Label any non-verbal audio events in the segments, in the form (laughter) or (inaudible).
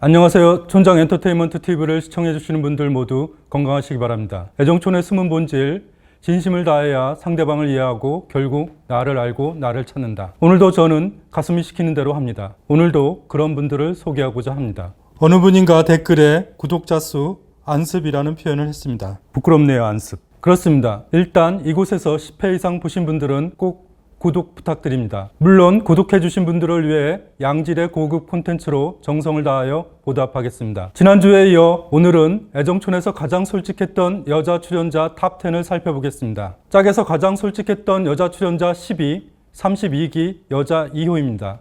안녕하세요. 촌장 엔터테인먼트 TV를 시청해주시는 분들 모두 건강하시기 바랍니다. 애정촌의 숨은 본질, 진심을 다해야 상대방을 이해하고 결국 나를 알고 나를 찾는다. 오늘도 저는 가슴이 시키는 대로 합니다. 오늘도 그런 분들을 소개하고자 합니다. 어느 분인가 댓글에 구독자 수 안습이라는 표현을 했습니다. 부끄럽네요, 안습. 그렇습니다. 일단 이곳에서 10회 이상 보신 분들은 꼭 구독 부탁드립니다. 물론 구독해주신 분들을 위해 양질의 고급 콘텐츠로 정성을 다하여 보답하겠습니다. 지난주에 이어 오늘은 애정촌에서 가장 솔직했던 여자 출연자 탑10을 살펴보겠습니다. 짝에서 가장 솔직했던 여자 출연자 10위, 32기 여자 2호입니다.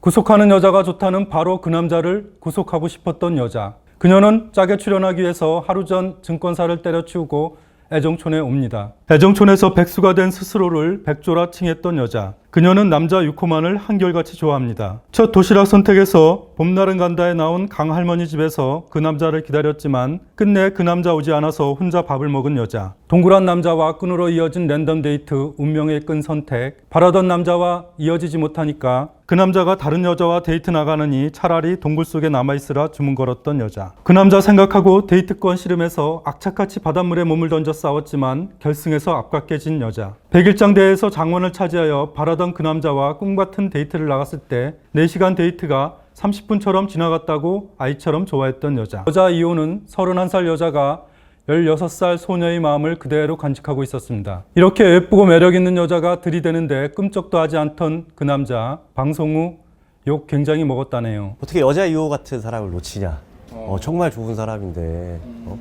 구속하는 여자가 좋다는 바로 그 남자를 구속하고 싶었던 여자. 그녀는 짝에 출연하기 위해서 하루 전 증권사를 때려치우고 애정촌에 옵니다. 애정촌에서 백수가 된 스스로를 백조라 칭했던 여자. 그녀는 남자 6호만을 한결같이 좋아합니다. 첫 도시락 선택에서 봄날은 간다에 나온 강 할머니 집에서 그 남자를 기다렸지만 끝내 그 남자 오지 않아서 혼자 밥을 먹은 여자. 동굴한 남자와 끈으로 이어진 랜덤 데이트, 운명의 끈 선택. 바라던 남자와 이어지지 못하니까 그 남자가 다른 여자와 데이트 나가느니 차라리 동굴 속에 남아있으라 주문 걸었던 여자. 그 남자 생각하고 데이트권 씨름해서 악착같이 바닷물에 몸을 던져 싸웠지만 결승에서 앞가깨진 여자. 백일장 대회에서 장원을 차지하여 바라던 그 남자와 꿈같은 데이트를 나갔을 때 4시간 데이트가 30분처럼 지나갔다고 아이처럼 좋아했던 여자. 여자 이호는 31살 여자가 16살 소녀의 마음을 그대로 간직하고 있었습니다. 이렇게 예쁘고 매력 있는 여자가 들이대는데 끔찍도 하지 않던 그 남자 방송 후 욕 굉장히 먹었다네요. 어떻게 여자 2호 같은 사람을 놓치냐? 어, 정말 좋은 사람인데 어?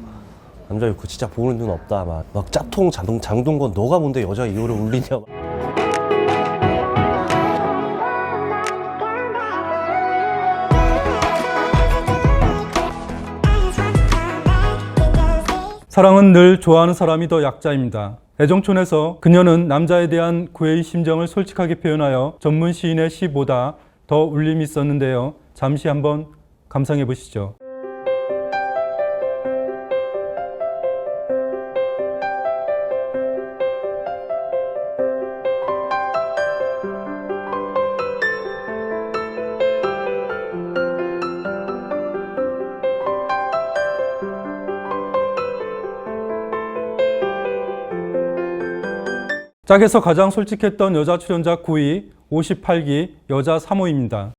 남자 6호 진짜 보는 눈 없다 막, 막 짝통 장동, 장동건 너가 뭔데 여자 2호를 울리냐 막. 사랑은 늘 좋아하는 사람이 더 약자입니다. 애정촌에서 그녀는 남자에 대한 구애의 심정을 솔직하게 표현하여 전문 시인의 시보다 더 울림이 있었는데요. 잠시 한번 감상해 보시죠. 짝에서 가장 솔직했던 여자 출연자 9위, 58기 여자 3호입니다.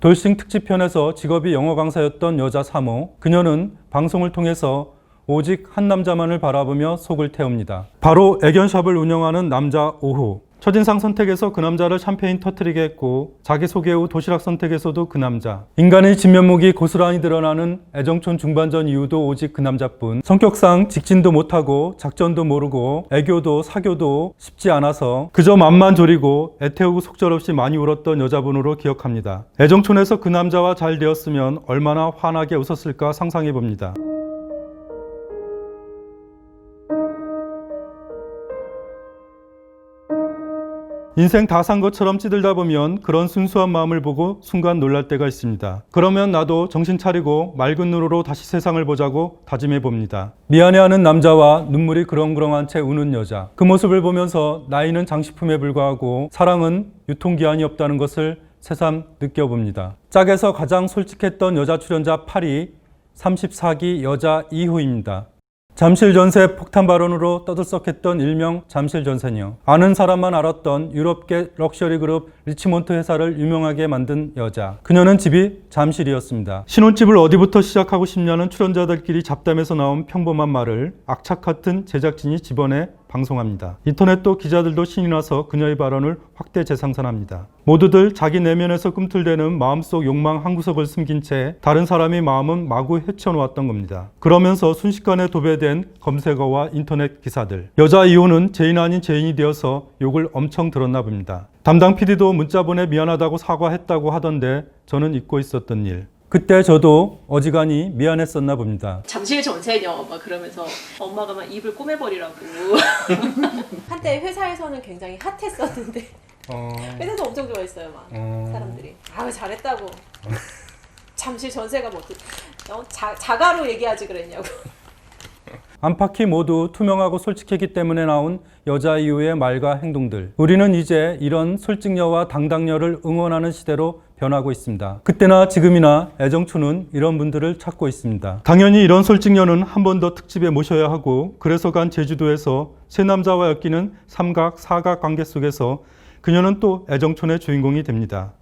돌싱 특집편에서 직업이 영어 강사였던 여자 3호. 그녀는 방송을 통해서 오직 한 남자만을 바라보며 속을 태웁니다. 바로 애견샵을 운영하는 남자 5호. 첫인상 선택에서 그 남자를 샴페인 터트리게 했고 자기소개 후 도시락 선택에서도 그 남자. 인간의 진면목이 고스란히 드러나는 애정촌 중반전 이후도 오직 그 남자뿐. 성격상 직진도 못하고 작전도 모르고 애교도 사교도 쉽지 않아서 그저 맘만 졸이고 애태우고 속절없이 많이 울었던 여자분으로 기억합니다. 애정촌에서 그 남자와 잘 되었으면 얼마나 환하게 웃었을까 상상해 봅니다. 인생 다 산 것처럼 찌들다 보면 그런 순수한 마음을 보고 순간 놀랄 때가 있습니다. 그러면 나도 정신 차리고 맑은 눈으로 다시 세상을 보자고 다짐해 봅니다. 미안해하는 남자와 눈물이 그렁그렁한 채 우는 여자. 그 모습을 보면서 나이는 장식품에 불과하고 사랑은 유통기한이 없다는 것을 새삼 느껴봅니다. 짝에서 가장 솔직했던 여자 출연자 8위, 34기 여자 2호입니다. 잠실 전세 폭탄 발언으로 떠들썩했던 일명 잠실 전세녀. 아는 사람만 알았던 유럽계 럭셔리 그룹 리치몬트 회사를 유명하게 만든 여자. 그녀는 집이 잠실이었습니다. 신혼집을 어디부터 시작하고 싶냐는 출연자들끼리 잡담에서 나온 평범한 말을 악착 같은 제작진이 집어내 방송합니다. 인터넷도 기자들도 신이 나서 그녀의 발언을 확대 재상선합니다. 모두들 자기 내면에서 꿈틀대는 마음속 욕망 한 구석을 숨긴 채 다른 사람의 마음은 마구 헤쳐놓았던 겁니다. 그러면서 순식간에 도배된 검색어와 인터넷 기사들. 여자 이호는 죄인 아닌 죄인이 되어서 욕을 엄청 들었나 봅니다. 담당 PD도 문자 보내 미안하다고 사과했다고 하던데 저는 잊고 있었던 일. 그때 저도 어지간히 미안했었나 봅니다. 잠실 전세녀 막 그러면서 엄마가 막 입을 꼬매버리라고 (laughs) 한때 회사에서는 굉장히 핫했었는데 (laughs) 회사에서 엄청 좋아했어요 막 사람들이 아우 잘했다고 잠실 전세가 뭐 어떻게 어? 자, 자가로 얘기하지 그랬냐고 (laughs) 안팎이 모두 투명하고 솔직했기 때문에 나온 여자 이후의 말과 행동들. 우리는 이제 이런 솔직녀와 당당녀를 응원하는 시대로 변하고 있습니다. 그때나 지금이나 애정촌은 이런 분들을 찾고 있습니다. 당연히 이런 솔직녀는 한 번 더 특집에 모셔야 하고 그래서 간 제주도에서 세 남자와 엮이는 삼각, 사각 관계 속에서 그녀는 또 애정촌의 주인공이 됩니다.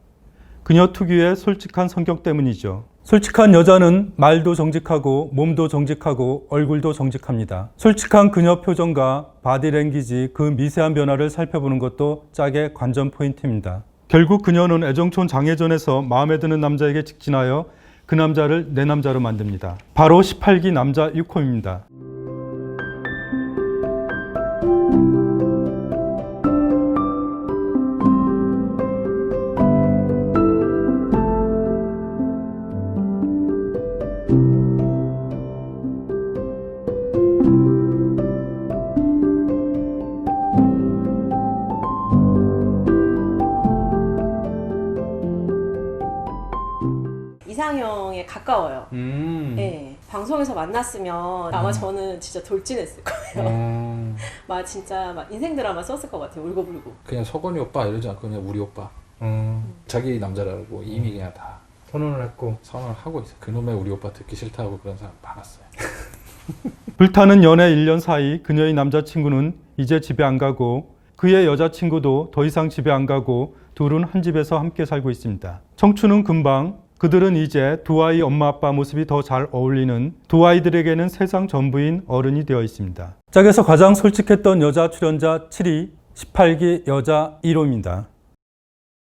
그녀 특유의 솔직한 성격 때문이죠. 솔직한 여자는 말도 정직하고 몸도 정직하고 얼굴도 정직합니다. 솔직한 그녀 표정과 바디랭귀지 그 미세한 변화를 살펴보는 것도 짝의 관전 포인트입니다. 결국 그녀는 애정촌 장애전에서 마음에 드는 남자에게 직진하여 그 남자를 내 남자로 만듭니다. 바로 18기 남자 6호입니다. 이상형에 가까워요. 음. 네, 방송에서 만났으면 아마 저는 진짜 돌진했을 거예요. 어. (laughs) 막 진짜 막 인생 드라마 썼을 것 같아요. 울고불고. 그냥 석원이 오빠 이러지 않고 그냥 우리 오빠 어. 자기 남자라고 이미 그냥 다 선언을 했고 선언을 하고 있어요 그놈의 우리 오빠 듣기 싫다고 그런 사람 많았어요 (laughs) 불타는 연애 1년 사이 그녀의 남자친구는 이제 집에 안 가고 그의 여자친구도 더 이상 집에 안 가고 둘은 한 집에서 함께 살고 있습니다. 청춘은 금방 그들은 이제 두 아이 엄마 아빠 모습이 더 잘 어울리는 두 아이들에게는 세상 전부인 어른이 되어 있습니다. 짝에서 가장 솔직했던 여자 출연자 7위 18기 여자 1호입니다.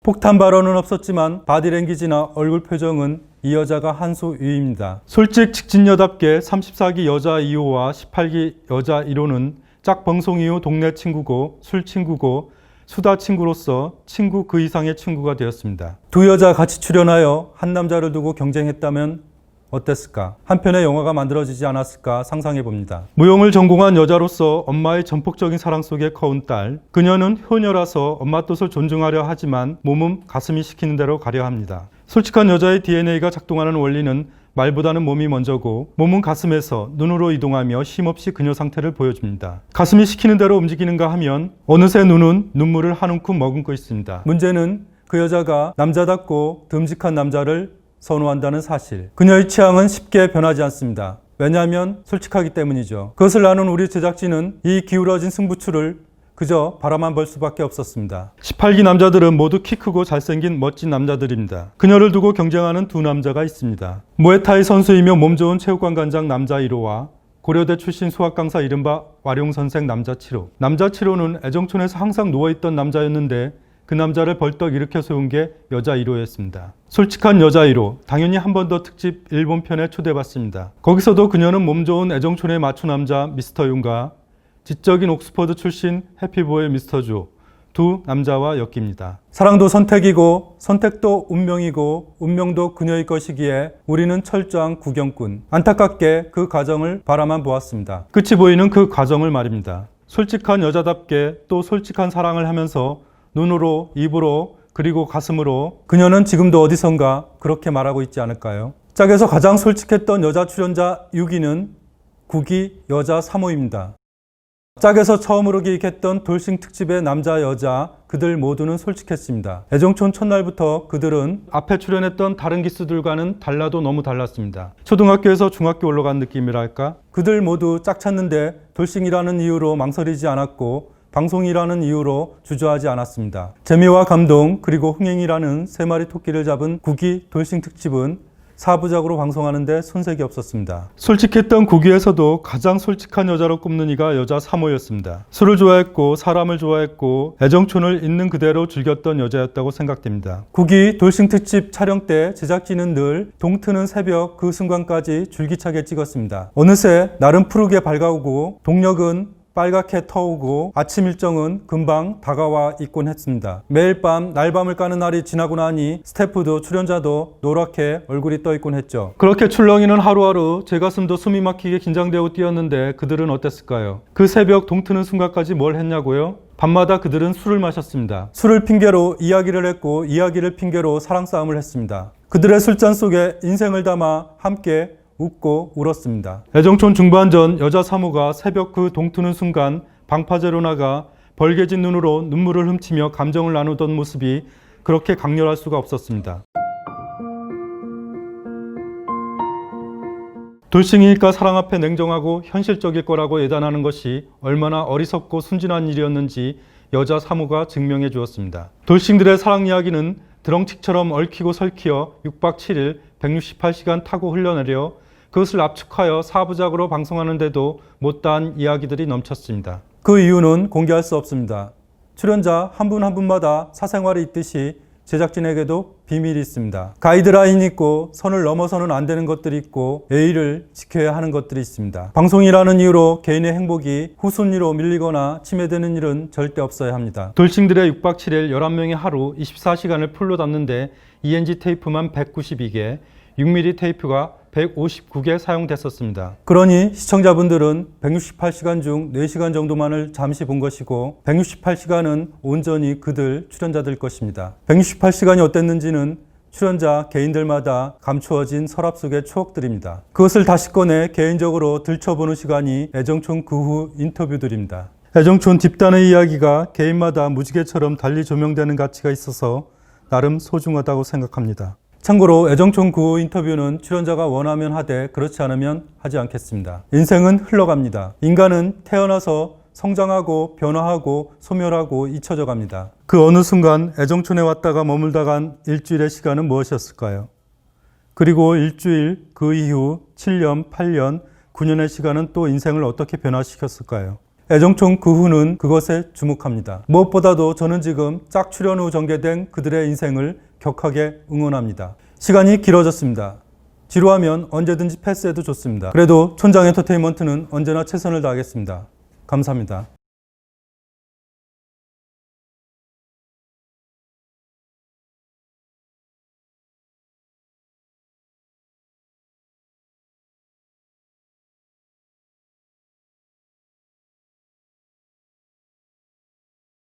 폭탄 발언은 없었지만 바디랭귀지나 얼굴 표정은 이 여자가 한수 위입니다. 솔직 직진여답게 34기 여자 2호와 18기 여자 1호는 짝 방송 이후 동네 친구고 술 친구고 수다 친구로서 친구 그 이상의 친구가 되었습니다. 두 여자 같이 출연하여 한 남자를 두고 경쟁했다면 어땠을까? 한편의 영화가 만들어지지 않았을까 상상해 봅니다. 무용을 전공한 여자로서 엄마의 전폭적인 사랑 속에 커온 딸. 그녀는 효녀라서 엄마 뜻을 존중하려 하지만 몸은 가슴이 시키는 대로 가려 합니다. 솔직한 여자의 DNA가 작동하는 원리는 말보다는 몸이 먼저고 몸은 가슴에서 눈으로 이동하며 쉼없이 그녀 상태를 보여줍니다. 가슴이 시키는 대로 움직이는가 하면 어느새 눈은 눈물을 한 움큼 머금고 있습니다. 문제는 그 여자가 남자답고 듬직한 남자를 선호한다는 사실. 그녀의 취향은 쉽게 변하지 않습니다. 왜냐하면 솔직하기 때문이죠. 그것을 아는 우리 제작진은 이 기울어진 승부추를 그저 바라만 볼 수밖에 없었습니다. 18기 남자들은 모두 키 크고 잘생긴 멋진 남자들입니다. 그녀를 두고 경쟁하는 두 남자가 있습니다. 무에타이 선수이며 몸 좋은 체육관 관장 남자 1호와 고려대 출신 수학 강사 이른바 와룡 선생 남자 7호. 남자 7호는 애정촌에서 항상 누워있던 남자였는데 그 남자를 벌떡 일으켜 세운 게 여자 1호였습니다. 솔직한 여자 1호, 당연히 한 번 더 특집 일본 편에 초대받습니다. 거기서도 그녀는 몸 좋은 애정촌의 마초 남자 미스터 윤과 지적인 옥스퍼드 출신 해피보의 미스터 조, 두 남자와 엮입니다. 사랑도 선택이고 선택도 운명이고 운명도 그녀의 것이기에 우리는 철저한 구경꾼. 안타깝게 그 과정을 바라만 보았습니다. 끝이 보이는 그 과정을 말입니다. 솔직한 여자답게 또 솔직한 사랑을 하면서 눈으로, 입으로, 그리고 가슴으로 그녀는 지금도 어디선가 그렇게 말하고 있지 않을까요? 짝에서 가장 솔직했던 여자 출연자 6위는 9기 여자 3호입니다. 짝에서 처음으로 기획했던 돌싱 특집의 남자 여자 그들 모두는 솔직했습니다. 애정촌 첫날부터 그들은 앞에 출연했던 다른 기수들과는 달라도 너무 달랐습니다. 초등학교에서 중학교 올라간 느낌이랄까? 그들 모두 짝 찾는데 돌싱이라는 이유로 망설이지 않았고 방송이라는 이유로 주저하지 않았습니다. 재미와 감동 그리고 흥행이라는 세 마리 토끼를 잡은 구기 돌싱 특집은 사부작으로 방송하는데 손색이 없었습니다. 솔직했던 구기에서도 가장 솔직한 여자로 꼽는 이가 여자 3호였습니다. 술을 좋아했고 사람을 좋아했고 애정촌을 있는 그대로 즐겼던 여자였다고 생각됩니다. 구기 돌싱 특집 촬영 때 제작진은 늘 동트는 새벽 그 순간까지 줄기차게 찍었습니다. 어느새 날은 푸르게 밝아오고 동력은 빨갛게 터오고 아침 일정은 금방 다가와 있곤 했습니다. 매일 밤 날밤을 까는 날이 지나고 나니 스태프도 출연자도 노랗게 얼굴이 떠 있곤 했죠. 그렇게 출렁이는 하루하루 제 가슴도 숨이 막히게 긴장되고 뛰었는데 그들은 어땠을까요? 그 새벽 동트는 순간까지 뭘 했냐고요? 밤마다 그들은 술을 마셨습니다. 술을 핑계로 이야기를 했고 이야기를 핑계로 사랑 싸움을 했습니다. 그들의 술잔 속에 인생을 담아 함께 웃고 울었습니다. 애정촌 중반전 여자 사모가 새벽 그 동트는 순간 방파제로 나가 벌개진 눈으로 눈물을 훔치며 감정을 나누던 모습이 그렇게 강렬할 수가 없었습니다. 돌싱이니까 사랑 앞에 냉정하고 현실적일 거라고 예단하는 것이 얼마나 어리석고 순진한 일이었는지 여자 사모가 증명해 주었습니다. 돌싱들의 사랑 이야기는 드렁칙처럼 얽히고 설키어 6박 7일 168시간 타고 흘러내려 그것을 압축하여 사부작으로 방송하는데도 못다한 이야기들이 넘쳤습니다. 그 이유는 공개할 수 없습니다. 출연자 한분한 분마다 사생활이 있듯이 제작진에게도 비밀이 있습니다. 가이드라인이 있고 선을 넘어서는 안 되는 것들이 있고 예의를 지켜야 하는 것들이 있습니다. 방송이라는 이유로 개인의 행복이 후순위로 밀리거나 침해되는 일은 절대 없어야 합니다. 돌싱들의 6박 7일 11명의 하루 24시간을 풀로 담는데 ENG 테이프만 192개, 6mm 테이프가 159개 사용됐었습니다. 그러니 시청자분들은 168시간 중 4시간 정도만을 잠시 본 것이고 168시간은 온전히 그들 출연자들 것입니다. 168시간이 어땠는지는 출연자 개인들마다 감추어진 서랍 속의 추억들입니다. 그것을 다시 꺼내 개인적으로 들춰보는 시간이 애정촌 그 후 인터뷰들입니다. 애정촌 딥단의 이야기가 개인마다 무지개처럼 달리 조명되는 가치가 있어서 나름 소중하다고 생각합니다. 참고로 애정촌 그 인터뷰는 출연자가 원하면 하되 그렇지 않으면 하지 않겠습니다. 인생은 흘러갑니다. 인간은 태어나서 성장하고 변화하고 소멸하고 잊혀져 갑니다. 그 어느 순간 애정촌에 왔다가 머물다 간 일주일의 시간은 무엇이었을까요? 그리고 일주일 그 이후 7년, 8년, 9년의 시간은 또 인생을 어떻게 변화시켰을까요? 애정촌 그 후는 그것에 주목합니다. 무엇보다도 저는 지금 짝 출연 후 전개된 그들의 인생을 격하게 응원합니다. 시간이 길어졌습니다. 지루하면 언제든지 패스해도 좋습니다. 그래도 촌장 엔터테인먼트는 언제나 최선을 다하겠습니다. 감사합니다.